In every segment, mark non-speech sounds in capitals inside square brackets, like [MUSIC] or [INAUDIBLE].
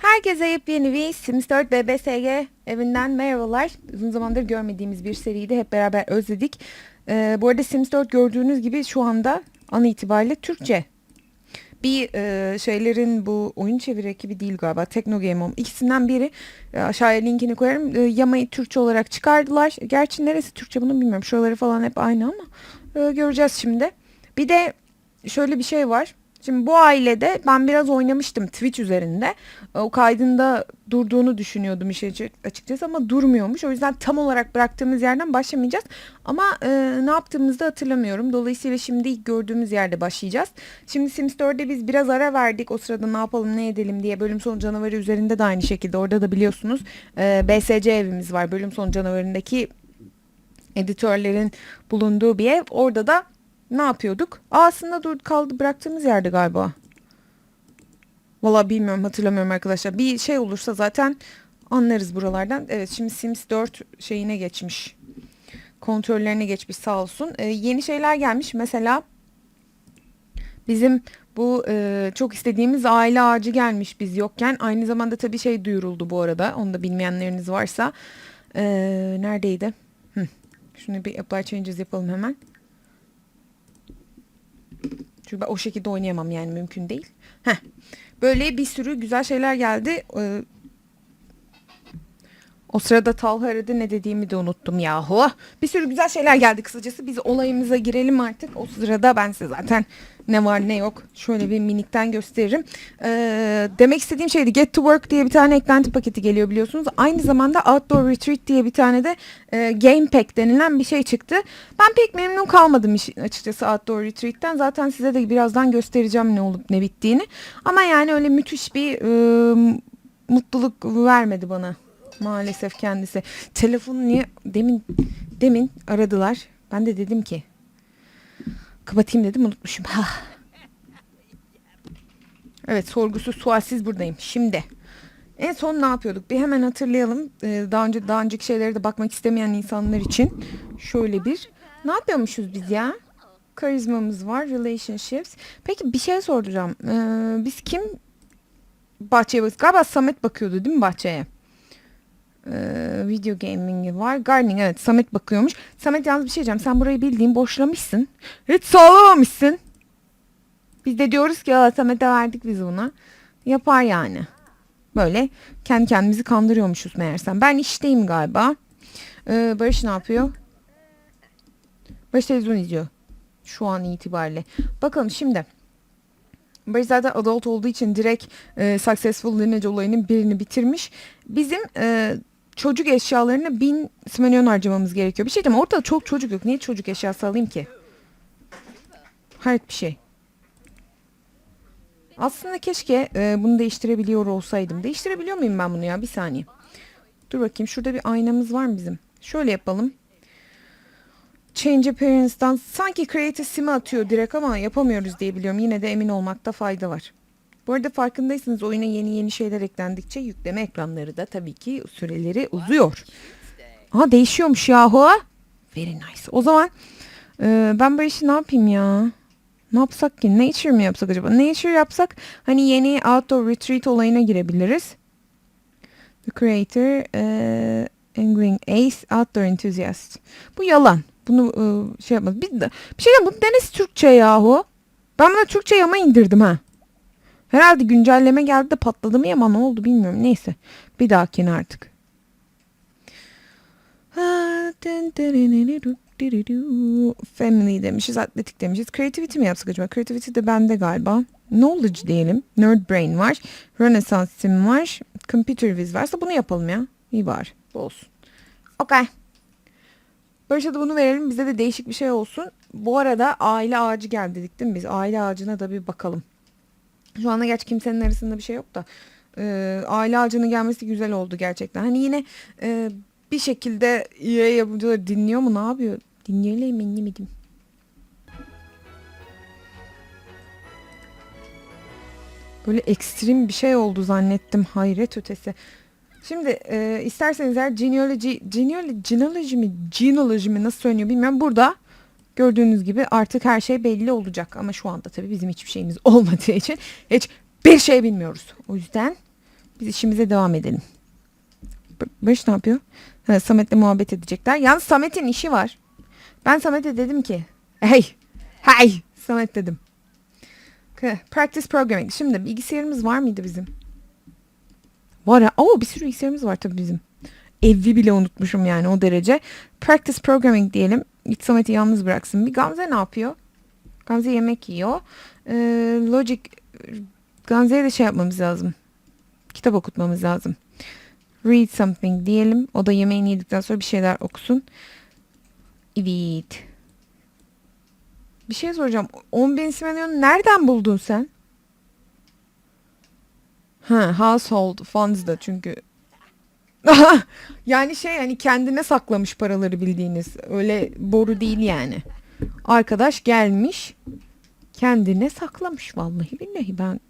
Herkese yepyeni bir Sims 4 BBSG evinden merhabalar. Uzun zamandır görmediğimiz bir seriydi. Hep beraber özledik. Ee, bu arada Sims 4 gördüğünüz gibi şu anda an itibariyle Türkçe. Bir e, şeylerin bu oyun çeviri ekibi değil galiba. Tekno Game Home. İkisinden biri e, aşağıya linkini koyarım. E, Yama'yı Türkçe olarak çıkardılar. Gerçi neresi Türkçe bunu bilmiyorum. Şuraları falan hep aynı ama e, göreceğiz şimdi. Bir de şöyle bir şey var. Şimdi bu ailede ben biraz oynamıştım Twitch üzerinde. O kaydında durduğunu düşünüyordum işe açı- açıkçası ama durmuyormuş. O yüzden tam olarak bıraktığımız yerden başlamayacağız. Ama e, ne yaptığımızı hatırlamıyorum. Dolayısıyla şimdi ilk gördüğümüz yerde başlayacağız. Şimdi Sims 4'de biz biraz ara verdik. O sırada ne yapalım ne edelim diye bölüm sonu canavarı üzerinde de aynı şekilde. Orada da biliyorsunuz e, BSC evimiz var. Bölüm sonu canavarındaki editörlerin bulunduğu bir ev. Orada da ne yapıyorduk? Aa, aslında dur kaldı bıraktığımız yerde galiba. Valla bilmiyorum hatırlamıyorum arkadaşlar. Bir şey olursa zaten anlarız buralardan. Evet şimdi Sims 4 şeyine geçmiş. Kontrollerine geçmiş sağ olsun. Ee, yeni şeyler gelmiş. Mesela bizim bu e, çok istediğimiz aile ağacı gelmiş biz yokken. Aynı zamanda tabii şey duyuruldu bu arada. Onu da bilmeyenleriniz varsa. Ee, neredeydi? Hı. Şunu bir apply changes yapalım hemen. Çünkü ben o şekilde oynayamam yani mümkün değil. Heh. Böyle bir sürü güzel şeyler geldi. Ee, o sırada Talha aradı ne dediğimi de unuttum yahu. Bir sürü güzel şeyler geldi kısacası. Biz olayımıza girelim artık. O sırada ben size zaten ne var ne yok şöyle bir minikten gösteririm. Ee, demek istediğim şeydi Get to Work diye bir tane eklenti paketi geliyor biliyorsunuz. Aynı zamanda Outdoor Retreat diye bir tane de e, Game Pack denilen bir şey çıktı. Ben pek memnun kalmadım açıkçası Outdoor Retreat'ten. Zaten size de birazdan göstereceğim ne olup ne bittiğini. Ama yani öyle müthiş bir e, mutluluk vermedi bana maalesef kendisi. Telefonu niye demin demin aradılar. Ben de dedim ki kapatayım dedim unutmuşum. Ha. Evet sorgusuz sualsiz buradayım. Şimdi en son ne yapıyorduk? Bir hemen hatırlayalım. Ee, daha önce daha önceki şeylere de bakmak istemeyen insanlar için şöyle bir ne yapıyormuşuz biz ya? Karizmamız var, relationships. Peki bir şey soracağım. Ee, biz kim bahçeye bak galiba Samet bakıyordu değil mi bahçeye? Ee, video gaming var. Gardening evet Samet bakıyormuş. Samet yalnız bir şey diyeceğim. Sen burayı bildiğin boşlamışsın. Hiç sağlamamışsın. Biz de diyoruz ki "Aa, Samet'e verdik biz bunu. Yapar yani. Böyle kendi kendimizi kandırıyormuşuz meğersem. Ben işteyim galiba. Ee, Barış ne yapıyor? Barış televizyon izliyor. Şu an itibariyle. Bakalım şimdi. Barış zaten adult olduğu için direkt e, successful lineage olayının birini bitirmiş. Bizim e, çocuk eşyalarına bin simenyon harcamamız gerekiyor. Bir şey mi? ortada çok çocuk yok. Niye çocuk eşyası alayım ki? Hayret bir şey. Aslında keşke e, bunu değiştirebiliyor olsaydım. Değiştirebiliyor muyum ben bunu ya? Bir saniye. Dur bakayım. Şurada bir aynamız var mı bizim? Şöyle yapalım. Change Appearance'dan sanki Create a Sim'i atıyor direkt ama yapamıyoruz diye biliyorum. Yine de emin olmakta fayda var. Bu arada farkındaysanız oyuna yeni yeni şeyler eklendikçe yükleme ekranları da tabii ki süreleri uzuyor. Aha değişiyormuş yahu. Very nice. O zaman e, ben bu işi ne yapayım ya? Ne yapsak ki? Nature mi yapsak acaba? Nature yapsak hani yeni Outdoor Retreat olayına girebiliriz. The Creator, e, Angling Ace, Outdoor Enthusiast. Bu yalan. Bunu e, şey yapmaz. Bir, bir şey bu neresi Türkçe yahu? Ben buna Türkçe yama indirdim ha. Herhalde güncelleme geldi de patladı mı ama ne oldu bilmiyorum. Neyse. Bir dahakine artık. Family demişiz, atletik demişiz. Creativity mi yapsak acaba? Creativity de bende galiba. Knowledge diyelim. Nerd Brain var. Renaissance Sim var. Computer Viz varsa bunu yapalım ya. İyi var. Bu olsun. Okay. Barış'a da bunu verelim. Bize de değişik bir şey olsun. Bu arada aile ağacı geldi dedik değil mi biz? Aile ağacına da bir bakalım. Şu anda gerçi kimsenin arasında bir şey yok da. e, aile ağacının gelmesi güzel oldu gerçekten. Hani yine e, bir şekilde EA yapımcıları dinliyor mu ne yapıyor? Dinliyorlar mı dinlemedim. Böyle ekstrem bir şey oldu zannettim. Hayret ötesi. Şimdi e, isterseniz eğer genealogy, genealogy, genealogy mi, genealogy mi nasıl söyleniyor bilmiyorum. Burada gördüğünüz gibi artık her şey belli olacak. Ama şu anda tabii bizim hiçbir şeyimiz [LAUGHS] olmadığı için hiç bir şey bilmiyoruz. O yüzden Biz işimize devam edelim. Barış ne yapıyor? Ha, Samet'le muhabbet edecekler. Yalnız Samet'in işi var. Ben Samet'e dedim ki. Hey. Hey. Samet dedim. Practice programming. Şimdi bilgisayarımız var mıydı bizim? Var ha. Oo bir sürü bilgisayarımız var tabii bizim. Evi bile unutmuşum yani o derece. Practice programming diyelim. Git Samet'i yalnız bıraksın. Bir Gamze ne yapıyor? Gamze yemek yiyor. Ee, Logic Gamze'ye de şey yapmamız lazım. Kitap okutmamız lazım. Read something diyelim. O da yemeğini yedikten sonra bir şeyler okusun. Evet. Bir şey soracağım. 10 bin simenyonu nereden buldun sen? Ha, household funds da çünkü. [LAUGHS] yani şey hani kendine saklamış paraları bildiğiniz. Öyle boru değil yani. Arkadaş gelmiş kendine saklamış vallahi billahi ben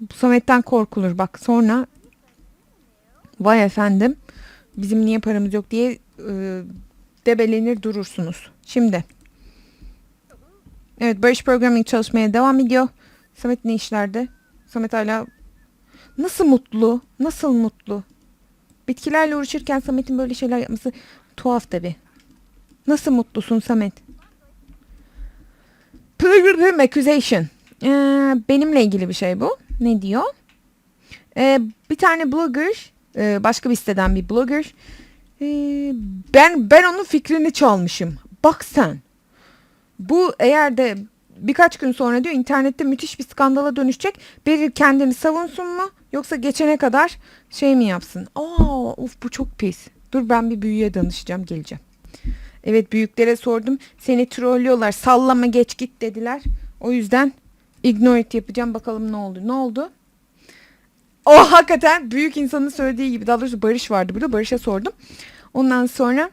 bu Samet'ten korkulur bak sonra vay efendim bizim niye paramız yok diye e, debelenir durursunuz. Şimdi evet Barış Programming çalışmaya devam ediyor. Samet ne işlerde? Samet hala nasıl mutlu? Nasıl mutlu? Bitkilerle uğraşırken Samet'in böyle şeyler yapması tuhaf tabi. Nasıl mutlusun Samet? Pilgrim Accusation. Ee, benimle ilgili bir şey bu. Ne diyor? Ee, bir tane blogger, e, başka bir siteden bir blogger. Ee, ben ben onun fikrini çalmışım. Bak sen. Bu eğer de birkaç gün sonra diyor internette müthiş bir skandala dönüşecek. Biri kendini savunsun mu yoksa geçene kadar şey mi yapsın? Aa, of bu çok pis. Dur ben bir büyüye danışacağım geleceğim. Evet büyüklere sordum. Seni trollüyorlar. Sallama geç git dediler. O yüzden ignore it yapacağım. Bakalım ne oldu. Ne oldu? O hakikaten büyük insanın söylediği gibi. Daha doğrusu Barış vardı burada. Barış'a sordum. Ondan sonra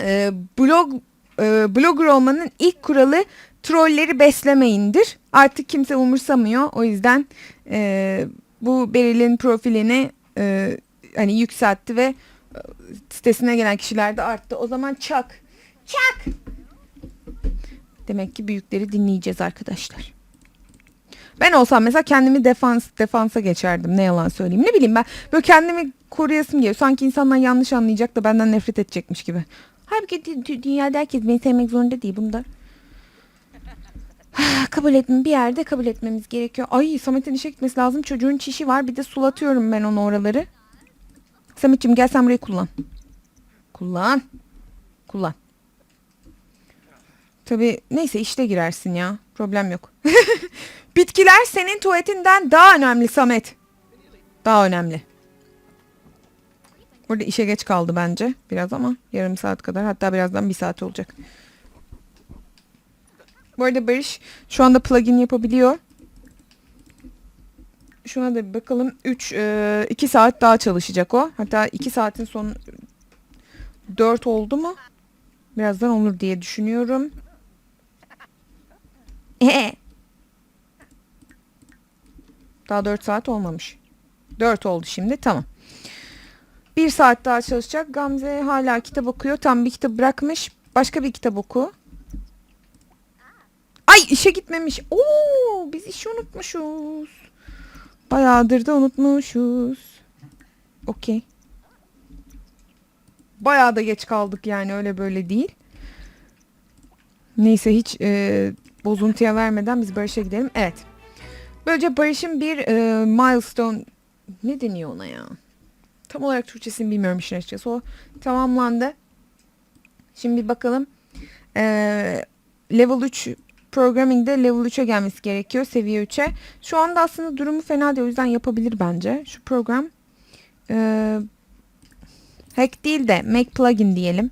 e, blog e, blogger olmanın ilk kuralı trolleri beslemeyindir. Artık kimse umursamıyor. O yüzden e, bu Beril'in profilini e, hani yükseltti ve e, sitesine gelen kişiler de arttı. O zaman çak. Çak. Demek ki büyükleri dinleyeceğiz arkadaşlar. Ben olsam mesela kendimi defans defansa geçerdim. Ne yalan söyleyeyim. Ne bileyim ben böyle kendimi koruyasım geliyor. Sanki insanlar yanlış anlayacak da benden nefret edecekmiş gibi. Halbuki dü- dü- dünyada herkes beni sevmek zorunda değil. Bunu da [SIGHS] kabul etme bir yerde kabul etmemiz gerekiyor. Ay Samet'in işe gitmesi lazım. Çocuğun çişi var. Bir de sulatıyorum ben onu oraları. Samet'ciğim gel sen burayı kullan. Kullan. Kullan. Tabi neyse işte girersin ya. Problem yok. [LAUGHS] Bitkiler senin tuvaletinden daha önemli Samet. Daha önemli. Burada işe geç kaldı bence biraz ama yarım saat kadar hatta birazdan bir saat olacak. Bu arada Barış şu anda plugin yapabiliyor. Şuna da bir bakalım. 3 2 saat daha çalışacak o. Hatta 2 saatin son 4 oldu mu? Birazdan olur diye düşünüyorum. [LAUGHS] Daha 4 saat olmamış. 4 oldu şimdi. Tamam. Bir saat daha çalışacak. Gamze hala kitap okuyor. Tam bir kitap bırakmış. Başka bir kitap oku. Ay işe gitmemiş. Oo, biz işi unutmuşuz. Bayağıdır da unutmuşuz. Okey. Bayağı da geç kaldık yani öyle böyle değil. Neyse hiç e, bozuntuya vermeden biz Barış'a gidelim. Evet. Böylece Barış'ın bir e, milestone ne deniyor ona ya? Tam olarak Türkçesini bilmiyorum işin açıkçası. O tamamlandı. Şimdi bir bakalım. E, level 3 programming'de level 3'e gelmesi gerekiyor. Seviye 3'e. Şu anda aslında durumu fena değil. O yüzden yapabilir bence. Şu program e, hack değil de make plugin diyelim.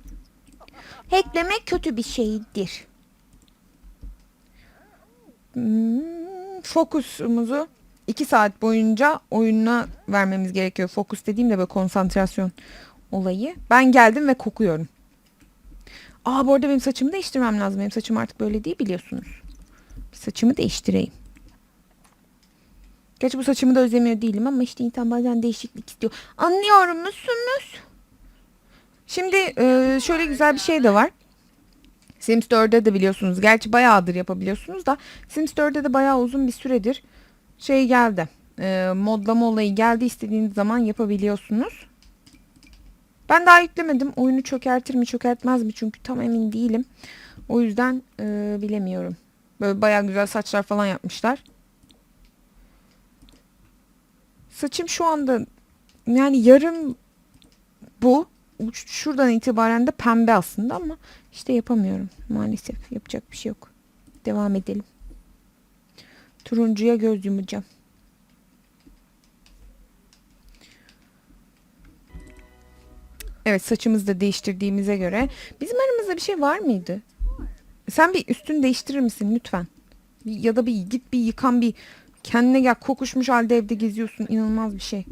Hacklemek kötü bir şeydir. Hmm, fokusumuzu 2 saat boyunca oyununa vermemiz gerekiyor. Fokus dediğimde böyle konsantrasyon olayı. Ben geldim ve kokuyorum. Aa bu arada benim saçımı değiştirmem lazım. Benim saçım artık böyle değil biliyorsunuz. Saçımı değiştireyim. Gerçi bu saçımı da özlemiyor değilim ama işte insan bazen değişiklik istiyor. Anlıyor musunuz? Şimdi e, şöyle güzel bir şey de var. Sims 4'de de biliyorsunuz. Gerçi bayağıdır yapabiliyorsunuz da Sims 4'de de bayağı uzun bir süredir şey geldi. e, modlama olayı geldi istediğiniz zaman yapabiliyorsunuz. Ben daha yüklemedim. Oyunu çökertir mi çökertmez mi çünkü tam emin değilim. O yüzden e, bilemiyorum. Böyle bayağı güzel saçlar falan yapmışlar. Saçım şu anda yani yarım bu. Şuradan itibaren de pembe aslında ama işte yapamıyorum maalesef. Yapacak bir şey yok. Devam edelim. Turuncuya göz yumacağım. Evet saçımızı da değiştirdiğimize göre. Bizim aramızda bir şey var mıydı? Sen bir üstünü değiştirir misin lütfen? Ya da bir git bir yıkan bir kendine gel kokuşmuş halde evde geziyorsun. İnanılmaz bir şey.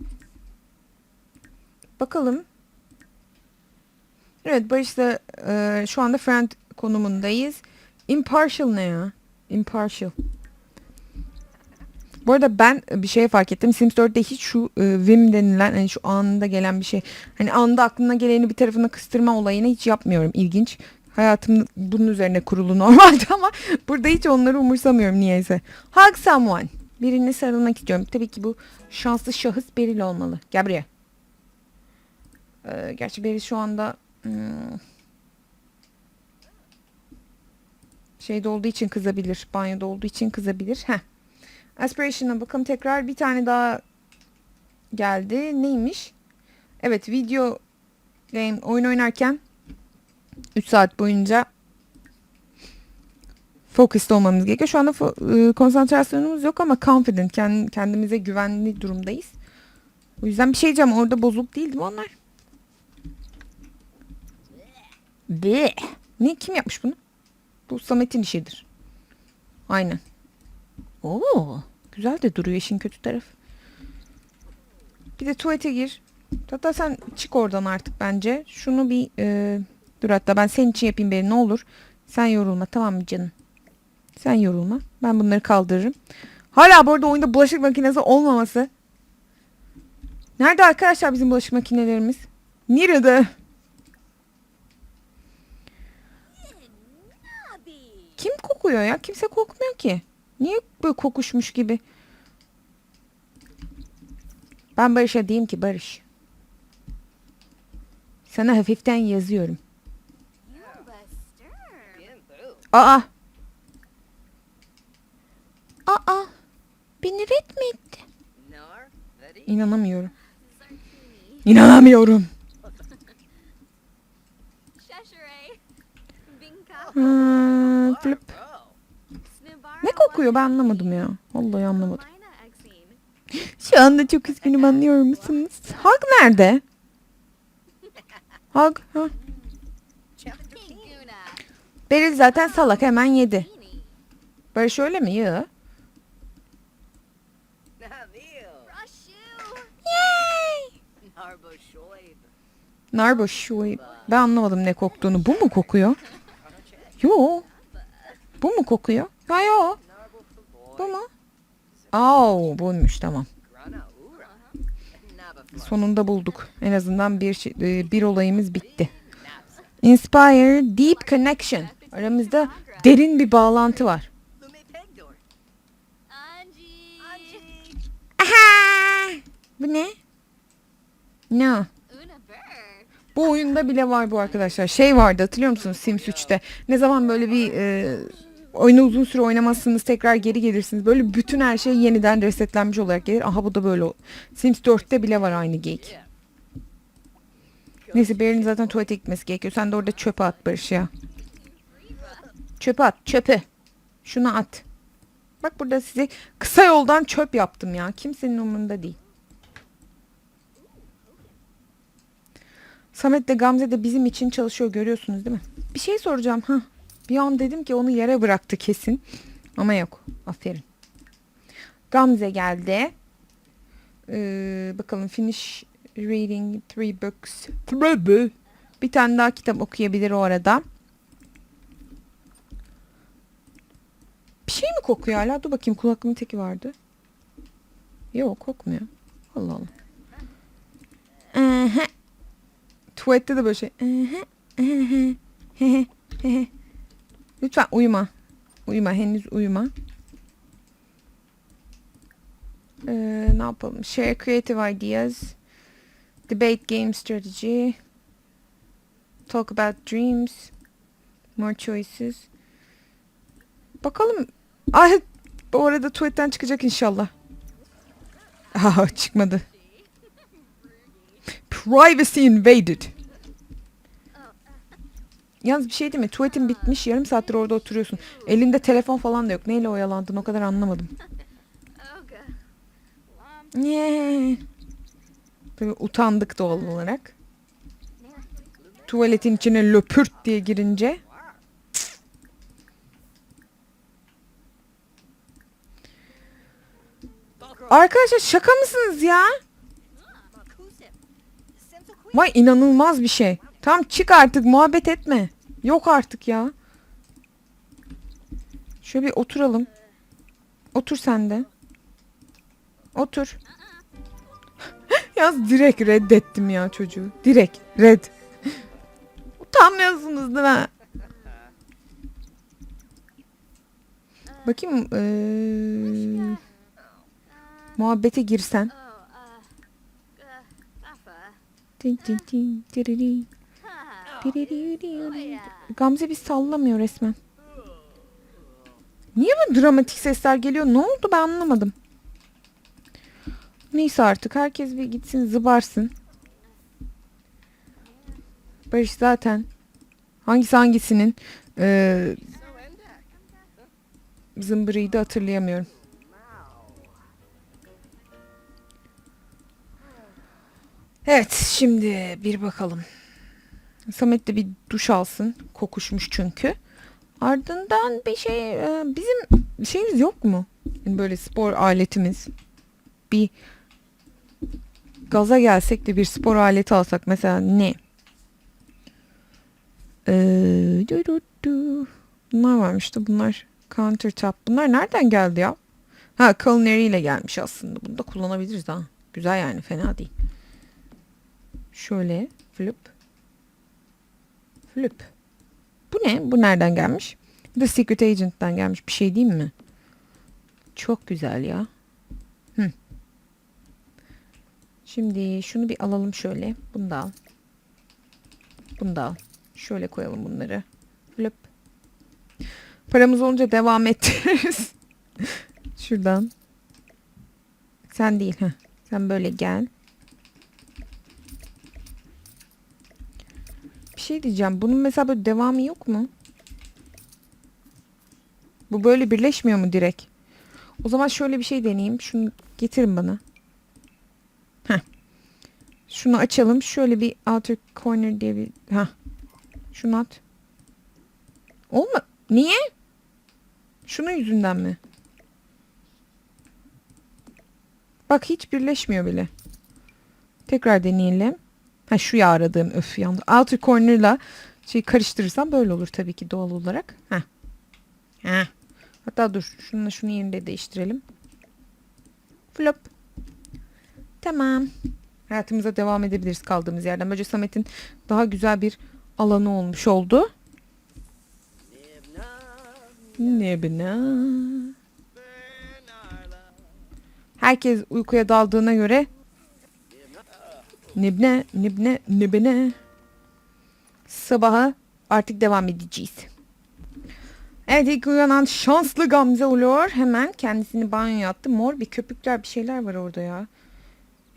Bakalım. Evet Barış'la e, şu anda friend konumundayız. Impartial ne ya? Impartial. Bu arada ben bir şey fark ettim. Sims 4'te hiç şu e, Vim denilen hani şu anında gelen bir şey. Hani anında aklına geleni bir tarafına kıstırma olayını hiç yapmıyorum. İlginç. Hayatım bunun üzerine kurulu [LAUGHS] normalde ama burada hiç onları umursamıyorum niyeyse. Hug someone. Birine sarılmak istiyorum. Tabii ki bu şanslı şahıs Beril olmalı. Gel buraya. Ee, gerçi Beril şu anda hmm, şeyde olduğu için kızabilir. Banyoda olduğu için kızabilir. Heh. Aspiration'a bakalım tekrar bir tane daha geldi. Neymiş? Evet video game oyun oynarken 3 saat boyunca focused olmamız gerekiyor. Şu anda e, konsantrasyonumuz yok ama confident kend- kendimize güvenli durumdayız. O yüzden bir şey diyeceğim orada bozuk değil değil mi onlar? Be. Ne kim yapmış bunu? Bu Samet'in işidir. Aynen. Oo, güzel de duruyor işin kötü tarafı. Bir de tuvalete gir. Hatta sen çık oradan artık bence. Şunu bir e, dur hatta ben senin için yapayım beni ne olur. Sen yorulma tamam mı canım? Sen yorulma. Ben bunları kaldırırım. Hala bu arada oyunda bulaşık makinesi olmaması. Nerede arkadaşlar bizim bulaşık makinelerimiz? Nerede? Kim kokuyor ya? Kimse kokmuyor ki. Niye böyle kokuşmuş gibi? Ben Barış'a diyeyim ki Barış. Sana hafiften yazıyorum. Aa. Aa. Beni red mi etti? İnanamıyorum. İnanamıyorum. Flip. Kokuyor ben anlamadım ya. Vallahi anlamadım. Şu anda çok üzgünüm anlıyor musunuz? Hug nerede? Hug. Ha. Beril zaten salak hemen yedi. Barış öyle mi? Yok. Narbo şu. Ben anlamadım ne koktuğunu. Bu mu kokuyor? Yo. Bu mu kokuyor? Ha yo. Bu mu? Aa, buymuş tamam. Sonunda bulduk. En azından bir şey- e, bir olayımız bitti. Inspire deep connection. Aramızda derin bir bağlantı var. Aha! Bu ne? Ne? Bu oyunda bile var bu arkadaşlar. Şey vardı hatırlıyor musunuz Sims 3'te? Ne zaman böyle bir e, oyunu uzun süre oynamazsınız tekrar geri gelirsiniz. Böyle bütün her şey yeniden resetlenmiş olarak gelir. Aha bu da böyle. Sims 4'te bile var aynı geyik. Neyse Beril'in zaten tuvalete gitmesi gerekiyor. Sen de orada çöpe at Barış ya. Çöpe at çöpe. Şunu at. Bak burada size kısa yoldan çöp yaptım ya. Kimsenin umurunda değil. Samet de Gamze de bizim için çalışıyor görüyorsunuz değil mi? Bir şey soracağım. ha. Bir an dedim ki onu yere bıraktı kesin. Ama yok. Aferin. Gamze geldi. Ee, bakalım finish reading three books. Three Bir tane daha kitap okuyabilir o arada. Bir şey mi kokuyor hala? Dur bakayım kulaklığımın teki vardı. Yok kokmuyor. Allah Allah. Aha. Tuvalette de böyle şey. Aha, aha, hehe, hehe. Lütfen uyuma. Uyuma henüz uyuma. Ee, ne yapalım? Share creative ideas. Debate game strategy. Talk about dreams. More choices. Bakalım. Ay bu arada tuvaletten çıkacak inşallah. [LAUGHS] Aha çıkmadı. Privacy invaded. Yalnız bir şey değil mi? Tuvaletin bitmiş. Yarım saattir orada oturuyorsun. Elinde telefon falan da yok. Neyle oyalandın o kadar anlamadım. Niye? Tabii utandık doğal olarak. Tuvaletin içine löpürt diye girince. Arkadaşlar şaka mısınız ya? Vay inanılmaz bir şey. Tam çık artık muhabbet etme. Yok artık ya. Şöyle bir oturalım. Otur sen de. Otur. Yaz direkt reddettim ya çocuğu. Direkt red. Utanmıyorsunuz değil mi? Bakayım eee, muhabbete girsen. Oh, uh, uh, tiriri, Ha. tiriri. Oh, yeah. Gamze bir sallamıyor resmen. Niye bu dramatik sesler geliyor? Ne oldu ben anlamadım. Neyse artık herkes bir gitsin zıbarsın. Barış zaten hangisi hangisinin eee zımbırıydı hatırlayamıyorum. Evet şimdi bir bakalım. Samet de bir duş alsın. Kokuşmuş çünkü. Ardından bir şey e, bizim şeyimiz yok mu? Yani böyle spor aletimiz. Bir gaza gelsek de bir spor aleti alsak mesela ne? Du. bunlar varmıştı. Bunlar countertop. Bunlar nereden geldi ya? Ha culinary ile gelmiş aslında. Bunu da kullanabiliriz ha. Güzel yani fena değil. Şöyle flip. Flip. Bu ne? Bu nereden gelmiş? The Secret Agent'ten gelmiş. Bir şey değil mi? Çok güzel ya. Hı. Şimdi şunu bir alalım şöyle. Bunu da al. Bunu da al. Şöyle koyalım bunları. Flip. Paramız olunca devam ettiririz. [LAUGHS] Şuradan. Sen değil. Heh. Sen böyle gel. Şey diyeceğim. Bunun mesela böyle devamı yok mu? Bu böyle birleşmiyor mu direkt? O zaman şöyle bir şey deneyeyim. Şunu getirin bana. Heh. Şunu açalım. Şöyle bir outer corner diye bir... Heh. Şunu at. Olma. Niye? Şunun yüzünden mi? Bak hiç birleşmiyor bile. Tekrar deneyelim. Ha şu ya aradığım öf yandı. Outer corner'la şey karıştırırsam böyle olur tabii ki doğal olarak. Ha. Ha. Hatta dur şununla şunu yerinde değiştirelim. Flop. Tamam. Hayatımıza devam edebiliriz kaldığımız yerden. Bence Samet'in daha güzel bir alanı olmuş oldu. Ne bina. Herkes uykuya daldığına göre Nibne, nibne, nibne. Sabaha artık devam edeceğiz. Evet ilk uyanan şanslı Gamze oluyor. Hemen kendisini banyoya attı. Mor bir köpükler bir şeyler var orada ya.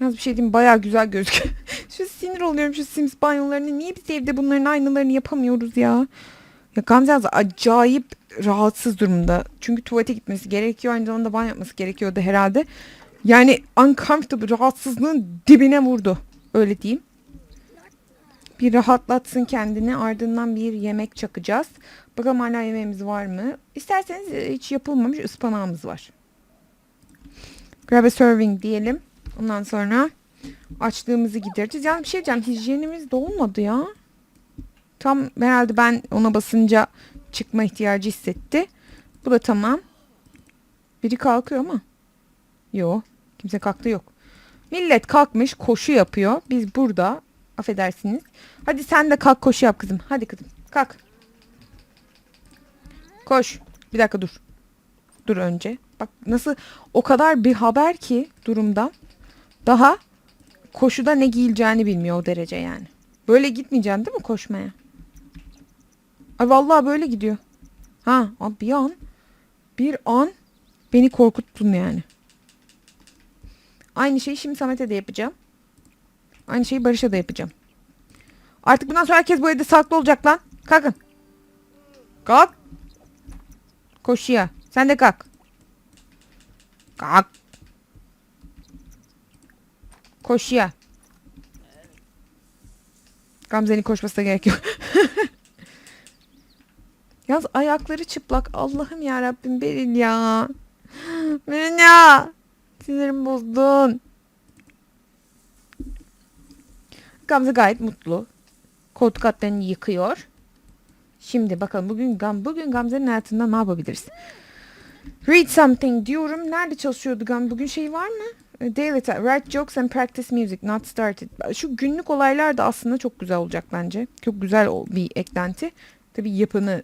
Yalnız bir şey diyeyim bayağı güzel gözüküyor. [LAUGHS] şu sinir oluyorum şu Sims banyolarını. Niye biz evde bunların aynılarını yapamıyoruz ya? Ya Gamze yalnız acayip rahatsız durumda. Çünkü tuvalete gitmesi gerekiyor. Aynı zamanda banyo yapması gerekiyordu herhalde. Yani uncomfortable rahatsızlığın dibine vurdu. Öyle diyeyim. Bir rahatlatsın kendini. Ardından bir yemek çakacağız. Bakalım hala yemeğimiz var mı? İsterseniz e, hiç yapılmamış ıspanağımız var. Grab a serving diyelim. Ondan sonra açlığımızı gidereceğiz. Yani bir şey diyeceğim. Hijyenimiz de olmadı ya. Tam herhalde ben ona basınca çıkma ihtiyacı hissetti. Bu da tamam. Biri kalkıyor ama. Yok. Kimse kalktı yok. Millet kalkmış koşu yapıyor. Biz burada affedersiniz. Hadi sen de kalk koşu yap kızım. Hadi kızım kalk. Koş. Bir dakika dur. Dur önce. Bak nasıl o kadar bir haber ki durumda. Daha koşuda ne giyileceğini bilmiyor o derece yani. Böyle gitmeyeceksin değil mi koşmaya? Ay vallahi böyle gidiyor. Ha bir an bir an beni korkuttun yani. Aynı şeyi şimdi Samet'e de yapacağım. Aynı şeyi Barış'a da yapacağım. Artık bundan sonra herkes bu evde saklı olacak lan. Kalkın. Kalk. Koşuya. Sen de kalk. Kalk. Koşuya. Gamze'nin koşmasına gerek yok. [LAUGHS] Yaz ayakları çıplak. Allah'ım ya Rabbim Beril ya. Beril ya. Sinirim bozdun. Gamze gayet mutlu. Koltuk altlarını yıkıyor. Şimdi bakalım bugün Gam bugün Gamze'nin hayatında ne yapabiliriz? Read something diyorum. Nerede çalışıyordu Gam? Bugün şey var mı? E, Daily ta- Write jokes and practice music. Not started. Şu günlük olaylar da aslında çok güzel olacak bence. Çok güzel bir eklenti. Tabii yapanı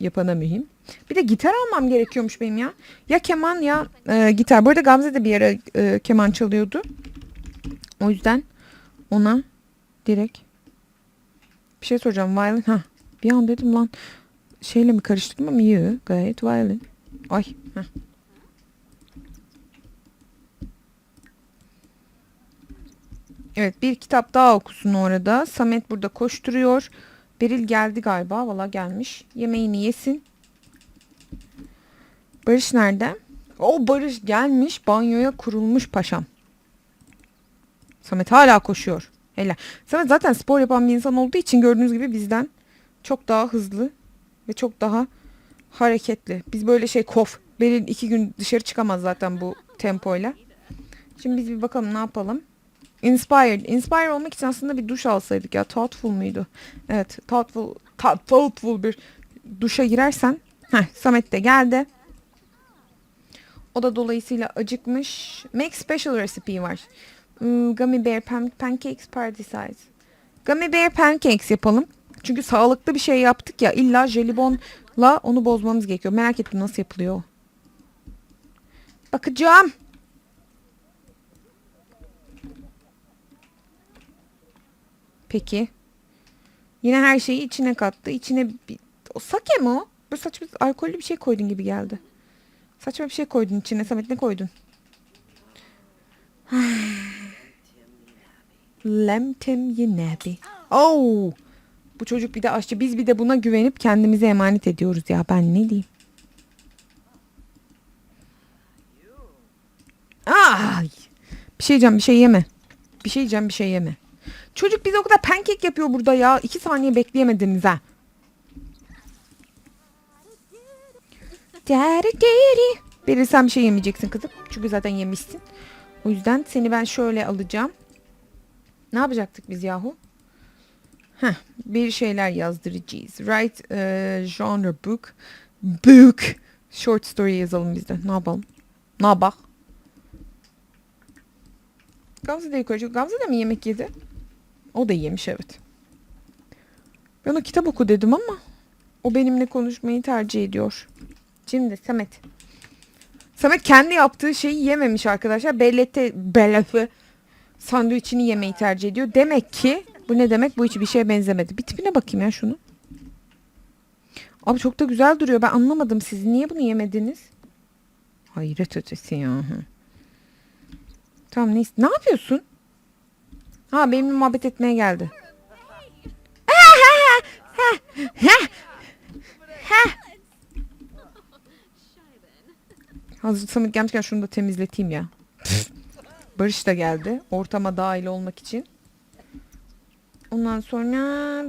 yapana mühim. Bir de gitar almam gerekiyormuş benim ya. Ya keman ya e, gitar. Bu arada Gamze de bir ara e, keman çalıyordu. O yüzden ona direkt bir şey soracağım. Violin. Ha. Bir an dedim lan şeyle mi karıştırdım ama iyi. Gayet violin. Ay. heh. Evet bir kitap daha okusun orada. Samet burada koşturuyor. Beril geldi galiba. Valla gelmiş. Yemeğini yesin. Barış nerede? O Barış gelmiş. Banyoya kurulmuş paşam. Samet hala koşuyor. Helal. Samet zaten spor yapan bir insan olduğu için gördüğünüz gibi bizden çok daha hızlı ve çok daha hareketli. Biz böyle şey kof. Beril iki gün dışarı çıkamaz zaten bu tempoyla. Şimdi biz bir bakalım ne yapalım. Inspired. Inspire olmak için aslında bir duş alsaydık ya. Thoughtful muydu? Evet. Thoughtful, thoughtful bir duşa girersen. Heh, Samet de geldi. O da dolayısıyla acıkmış. Make special recipe var. Hmm, gummy bear pan- pancakes party size. Gummy bear pancakes yapalım. Çünkü sağlıklı bir şey yaptık ya. İlla jelibonla onu bozmamız gerekiyor. Merak ettim nasıl yapılıyor. Bakacağım. Peki. Yine her şeyi içine kattı. İçine bir... O sake mi o? Böyle saçma alkollü bir şey koydun gibi geldi. Saçma bir şey koydun içine. Samet ne koydun? [SIGHS] Lemtem yinebi. Oh! Bu çocuk bir de aşçı. Biz bir de buna güvenip kendimize emanet ediyoruz ya. Ben ne diyeyim? Ay! Bir şey yiyeceğim bir şey yeme. Bir şey yiyeceğim bir şey yeme. Çocuk bize o kadar pankek yapıyor burada ya. İki saniye bekleyemediniz ha. Daddy Beri sen bir şey yemeyeceksin kızım. Çünkü zaten yemişsin. O yüzden seni ben şöyle alacağım. Ne yapacaktık biz yahu? Heh, bir şeyler yazdıracağız. Write e, genre book. Book. Short story yazalım biz de. Ne yapalım? Ne yapak? Gamze de yukarı çık- Gamze de mi yemek yedi? O da yemiş evet. Ben ona kitap oku dedim ama o benimle konuşmayı tercih ediyor. Şimdi Samet. Samet kendi yaptığı şeyi yememiş arkadaşlar. Bellete, bellete sandviçini yemeyi tercih ediyor. Demek ki bu ne demek? Bu hiçbir şeye benzemedi. Bir tipine bakayım ya şunu. Abi çok da güzel duruyor. Ben anlamadım siz. Niye bunu yemediniz? Hayret ötesi ya. Tamam neyse. Ne yapıyorsun? Ha benimle muhabbet etmeye geldi. Hazır Samet gelmişken şunu da temizleteyim ya. [LAUGHS] Barış da geldi. Ortama dahil olmak için. Ondan sonra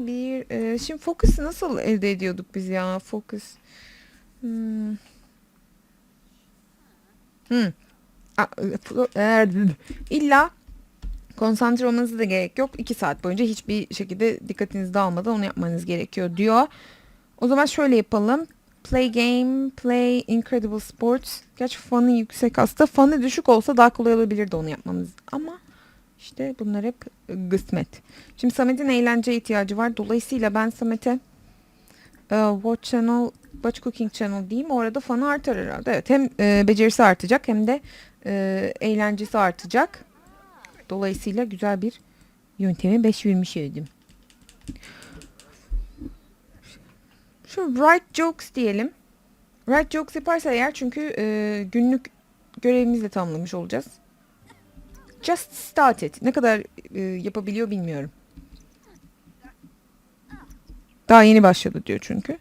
bir... E, şimdi Focus'ı nasıl elde ediyorduk biz ya? Focus. Hmm. Hmm. İlla konsantre olmanıza da gerek yok. İki saat boyunca hiçbir şekilde dikkatiniz dağılmadan onu yapmanız gerekiyor diyor. O zaman şöyle yapalım. Play game, play incredible sports. Gerçi fanı yüksek aslında. Fanı düşük olsa daha kolay olabilirdi onu yapmamız. Ama işte bunlar hep e, kısmet. Şimdi Samet'in eğlenceye ihtiyacı var. Dolayısıyla ben Samet'e e, Watch Channel Batch Cooking Channel diyeyim. Orada fanı artar herhalde. Evet hem e, becerisi artacak hem de e, eğlencesi artacak. Dolayısıyla güzel bir yöntemi 5 vermiş oldum. Şu write jokes diyelim. Write jokes yaparsa eğer çünkü e, günlük görevimizi de tamamlamış olacağız. Just start it. Ne kadar e, yapabiliyor bilmiyorum. Daha yeni başladı diyor çünkü.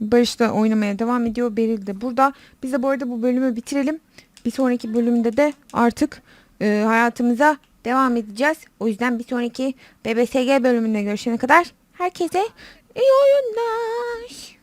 Barış da oynamaya devam ediyor. Beril de burada. Biz de bu arada bu bölümü bitirelim. Bir sonraki bölümde de artık e, hayatımıza devam edeceğiz. O yüzden bir sonraki BBSG bölümünde görüşene kadar herkese iyi oyunlar.